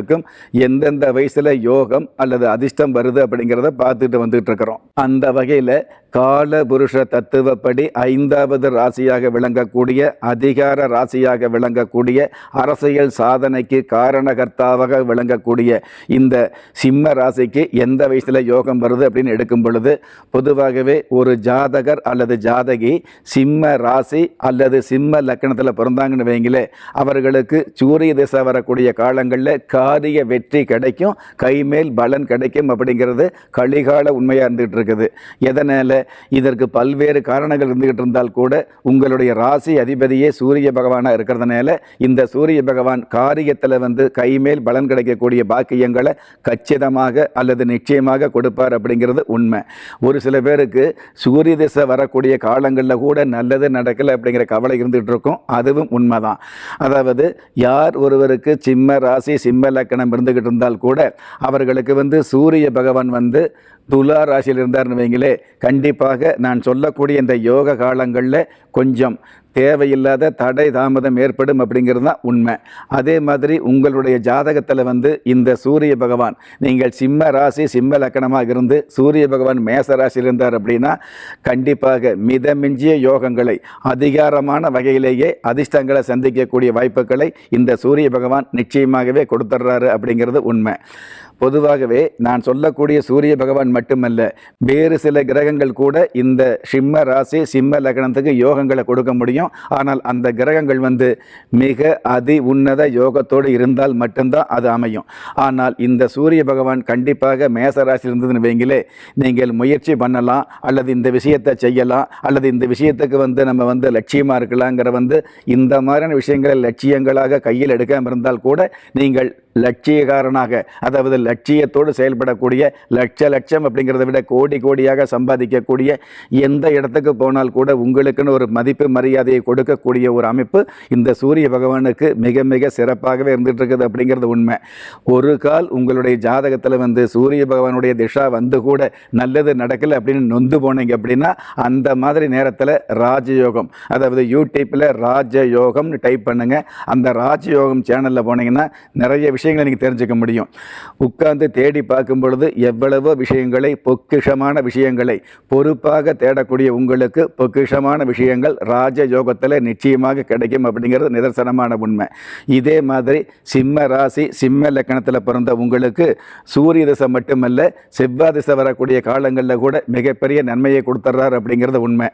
லக்னங்களுக்கும் எந்தெந்த வயசில் யோகம் அல்லது அதிர்ஷ்டம் வருது அப்படிங்கிறத பார்த்துட்டு வந்துட்டு இருக்கிறோம். அந்த வகையில் கால புருஷ தத்துவப்படி ஐந்தாவது ராசியாக விளங்கக்கூடிய அதிகார ராசியாக விளங்கக்கூடிய அரசியல் சாதனைக்கு காரணகர்த்தாவாக விளங்கக்கூடிய இந்த சிம்ம ராசிக்கு எந்த வயசில் யோகம் வருது அப்படின்னு எடுக்கும் பொழுது பொதுவாகவே ஒரு ஜாதகர் அல்லது ஜாதகி சிம்ம ராசி அல்லது சிம்ம லக்கணத்தில் பிறந்தாங்கன்னு வைங்களே அவர்களுக்கு சூரிய திசை வரக்கூடிய காலங்களில் காரிய வெற்றி கிடைக்கும் கைமேல் பலன் கிடைக்கும் அப்படிங்கிறது கலிகால உண்மையாக இருந்துகிட்டு இருக்குது. எதனால்? இதற்கு பல்வேறு காரணங்கள் இருந்துகிட்டு இருந்தால் கூட உங்களுடைய ராசி அதிபதியே சூரிய பகவானாக இருக்கிறதுனால இந்த சூரிய பகவான் காரியத்தில் வந்து கைமேல் பலன் கிடைக்கக்கூடிய பாக்கியங்களை கச்சிதமாக அல்லது நிச்சயமாக கொடுப்பார் அப்படிங்கிறது உண்மை. ஒரு சில பேருக்கு சூரிய திசை வரக்கூடிய காலங்களில் கூட நல்லது நடக்கலை அப்படிங்கிற கவலை இருந்துகிட்டு இருக்கும். அதுவும் உண்மைதான். அதாவது யார் ஒருவருக்கு சிம்ம ராசி சிம்ம லக்கணம் இருந்துகிட்டு இருந்தால் கூட அவர்களுக்கு வந்து சூரிய பகவான் வந்து துலா ராசியில் இருந்தார்னு வைங்களே கண்டிப்பாக நான் சொல்லக்கூடிய இந்த யோக காலங்களில் கொஞ்சம் தேவையில்லாத தடை தாமதம் ஏற்படும் அப்படிங்கிறது தான் உண்மை. அதே மாதிரி உங்களுடைய ஜாதகத்தில் வந்து இந்த சூரிய பகவான் நீங்கள் சிம்ம ராசி சிம்ம லக்கணமாக இருந்து சூரிய பகவான் மேச ராசியில் இருந்தார் அப்படின்னா கண்டிப்பாக மிதமிஞ்சிய யோகங்களை அதிகாரமான வகையிலேயே அதிர்ஷ்டங்களை சந்திக்கக்கூடிய வாய்ப்புகளை இந்த சூரிய பகவான் நிச்சயமாகவே கொடுத்துட்றாரு அப்படிங்கிறது உண்மை. பொதுவாகவே நான் சொல்லக்கூடிய சூரிய பகவான் மட்டுமல்ல வேறு சில கிரகங்கள் கூட இந்த சிம்ம ராசி சிம்ம லக்னத்துக்கு யோகங்களை கொடுக்க முடியும். ஆனால் அந்த கிரகங்கள் வந்து மிக அதி உன்னத யோகத்தோடு இருந்தால் மட்டும்தான் அது அமையும். ஆனால் இந்த சூரிய பகவான் கண்டிப்பாக மேச இருந்ததுன்னு வைங்களே நீங்கள் முயற்சி பண்ணலாம் அல்லது இந்த விஷயத்தை செய்யலாம் அல்லது இந்த விஷயத்துக்கு வந்து நம்ம வந்து லட்சியமாக இருக்கலாங்கிற வந்து இந்த மாதிரியான விஷயங்களை லட்சியங்களாக கையில் எடுக்காமல் இருந்தால் கூட நீங்கள் லட்சியக்காரனாக அதாவது லட்சியத்தோடு செயல்படக்கூடிய லட்ச லட்சம் அப்படிங்கிறத விட கோடி கோடியாக சம்பாதிக்கக்கூடிய எந்த இடத்துக்கு போனால் கூட உங்களுக்குன்னு ஒரு மதிப்பு மரியாதையை கொடுக்கக்கூடிய ஒரு அமைப்பு இந்த சூரிய பகவானுக்கு மிக மிக சிறப்பாகவே இருந்துகிட்ருக்குது அப்படிங்கிறது உண்மை. ஒரு கால் உங்களுடைய ஜாதகத்தில் வந்து சூரிய பகவானுடைய திஷா வந்து கூட நல்லது நடக்கலை அப்படின்னு நொந்து போனீங்க அப்படின்னா அந்த மாதிரி நேரத்தில் ராஜயோகம் அதாவது யூடியூப்பில் ராஜயோகம்னு டைப் பண்ணுங்கள் அந்த ராஜயோகம் சேனலில் போனீங்கன்னா நிறைய விஷயங்களை நீங்கள் தெரிஞ்சுக்க முடியும். உட்கார்ந்து தேடி பார்க்கும் பொழுது எவ்வளவோ விஷயங்களை பொக்கிஷமான விஷயங்களை பொறுப்பாக தேடக்கூடிய உங்களுக்கு பொக்கிஷமான விஷயங்கள் ராஜ யோகத்தில் நிச்சயமாக கிடைக்கும் அப்படிங்கிறது நிதர்சனமான உண்மை. இதே மாதிரி சிம்ம ராசி சிம்ம லக்கணத்தில் பிறந்த உங்களுக்கு சூரிய திசை மட்டுமல்ல செவ்வாய் திசை வரக்கூடிய காலங்களில் கூட மிகப்பெரிய நன்மையை கொடுத்துட்றாரு அப்படிங்கிறது உண்மை.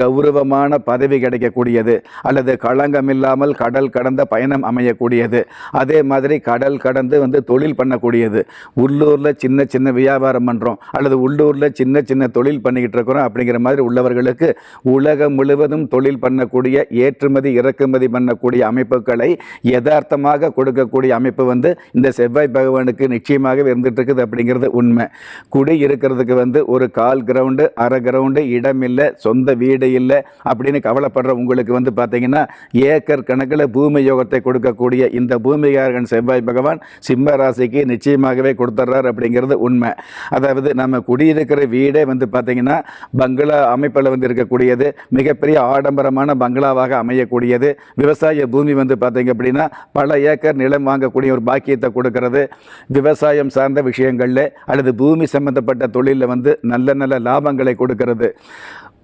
கௌரவமான பதவி கிடைக்கக்கூடியது அல்லது களங்கம் இல்லாமல் கடல் கடந்த பயணம் அமையக்கூடியது. அதே மாதிரி கடல் கடல் கடந்து வந்து தொழில் பண்ணக்கூடியது. உள்ளூரில் சின்ன சின்ன வியாபாரம் பண்ணுறோம் அல்லது உள்ளூரில் சின்ன சின்ன தொழில் பண்ணிக்கிட்டு இருக்கிறோம் அப்படிங்கிற மாதிரி உள்ளவர்களுக்கு உலகம் முழுவதும் தொழில் பண்ணக்கூடிய ஏற்றுமதி இறக்குமதி பண்ணக்கூடிய அமைப்புகளை யதார்த்தமாக கொடுக்கக்கூடிய அமைப்பு வந்து இந்த செவ்வாய் பகவானுக்கு நிச்சயமாகவே இருந்துட்டு இருக்குது அப்படிங்கிறது உண்மை. குடி இருக்கிறதுக்கு வந்து ஒரு கால் கிரவுண்டு அரை கிரவுண்டு இடம் இல்லை சொந்த வீடு இல்லை அப்படின்னு கவலைப்படுற உங்களுக்கு வந்து பார்த்தீங்கன்னா ஏக்கர் கணக்கில் பூமி யோகத்தை கொடுக்கக்கூடிய இந்த பூமிகாரகன் செவ்வாய் பகவான் சிம்ம ராசிக்கு நிச்சயமாகவே கொடுத்துட்றார் அப்படிங்கிறது உண்மை. அதாவது நம்ம குடியிருக்கிற வீடே வந்து பார்த்தீங்கன்னா பங்களா அமைப்பில் வந்து இருக்கக்கூடியது மிகப்பெரிய ஆடம்பரமான பங்களாவாக அமையக்கூடியது. விவசாய பூமி வந்து பார்த்தீங்க அப்படின்னா பல ஏக்கர் நிலம் வாங்கக்கூடிய ஒரு பாக்கியத்தை கொடுக்கறது. விவசாயம் சார்ந்த விஷயங்களில் அல்லது பூமி சம்பந்தப்பட்ட தொழிலில் வந்து நல்ல நல்ல லாபங்களை கொடுக்கறது.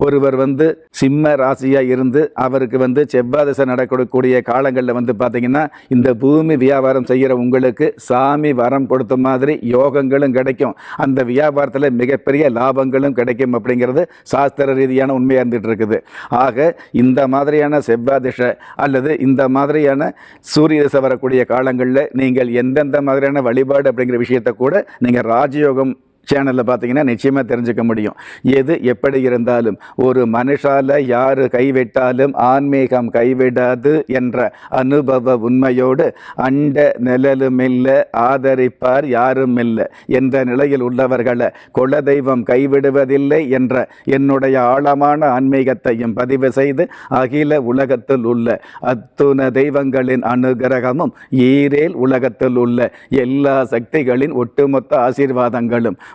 ஒருவர் வந்து சிம்ம ராசியாக இருந்து அவருக்கு வந்து செவ்வாய் திசை நடக்கக்கூடிய காலங்களில் வந்து பார்த்தீங்கன்னா இந்த பூமி வியாபாரம் செய்கிற உங்களுக்கு சாமி வரம் கொடுத்த மாதிரி யோகங்களும் கிடைக்கும். அந்த வியாபாரத்தில் மிகப்பெரிய லாபங்களும் கிடைக்கும் அப்படிங்கிறது சாஸ்திர ரீதியான உண்மையாக இருந்துகிட்டு இருக்குது ஆக இந்த மாதிரியான செவ்வாய் திசை அல்லது இந்த மாதிரியான சூரிய திசை வரக்கூடிய காலங்களில் நீங்கள் எந்தெந்த மாதிரியான வழிபாடு அப்படிங்கிற விஷயத்தை கூட நீங்கள் ராஜயோகம் சேனலில் பார்த்தீங்கன்னா நிச்சயமாக தெரிஞ்சுக்க முடியும். எது எப்படி இருந்தாலும் ஒரு மனுஷால யார் கைவிட்டாலும் ஆன்மீகம் கைவிடாது என்ற அனுபவ உண்மையோடு அண்ட நிழலும் இல்லை ஆதரிப்பார் யாரும் இல்லை என்ற நிலையில் உள்ளவர்களை குலதெய்வம் கைவிடுவதில்லை என்ற என்னுடைய ஆழமான ஆன்மீகத்தையும் பதிவு செய்து அகில உலகத்தில் உள்ள அத்துண தெய்வங்களின் அனுகிரகமும் ஈரேல் உலகத்தில் உள்ள எல்லா சக்திகளின் ஒட்டுமொத்த ஆசீர்வாதங்களும்